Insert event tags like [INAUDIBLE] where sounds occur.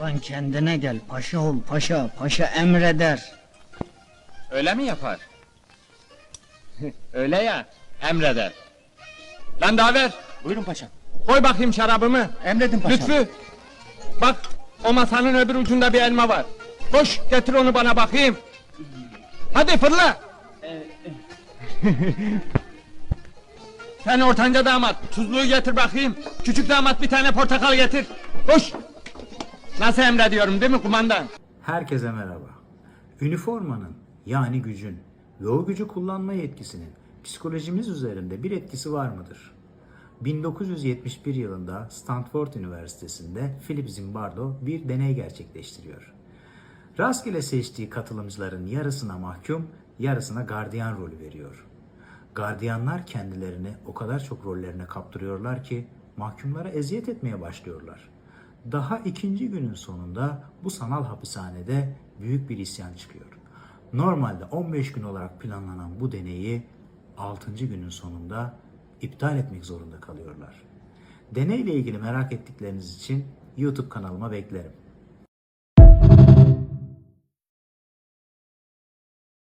Lan kendine gel, paşa ol paşa, paşa emreder. Öyle mi yapar? Öyle ya, emreder. Lan daha ver, Buyurun paşam. koy bakayım şarabımı. Emredin paşam. Lütfü, bak o masanın öbür ucunda bir elma var. Koş getir onu bana bakayım. Hadi fırla. [LAUGHS] Sen ortanca damat, tuzluğu getir bakayım. Küçük damat bir tane portakal getir. Koş. Nasıl emrediyorum değil mi kumandan? Herkese merhaba. Üniformanın yani gücün ve o gücü kullanma yetkisinin psikolojimiz üzerinde bir etkisi var mıdır? 1971 yılında Stanford Üniversitesi'nde Philip Zimbardo bir deney gerçekleştiriyor. Rastgele seçtiği katılımcıların yarısına mahkum, yarısına gardiyan rolü veriyor. Gardiyanlar kendilerini o kadar çok rollerine kaptırıyorlar ki mahkumlara eziyet etmeye başlıyorlar. Daha ikinci günün sonunda bu sanal hapishanede büyük bir isyan çıkıyor. Normalde 15 gün olarak planlanan bu deneyi 6. günün sonunda iptal etmek zorunda kalıyorlar. Deneyle ilgili merak ettikleriniz için YouTube kanalıma beklerim.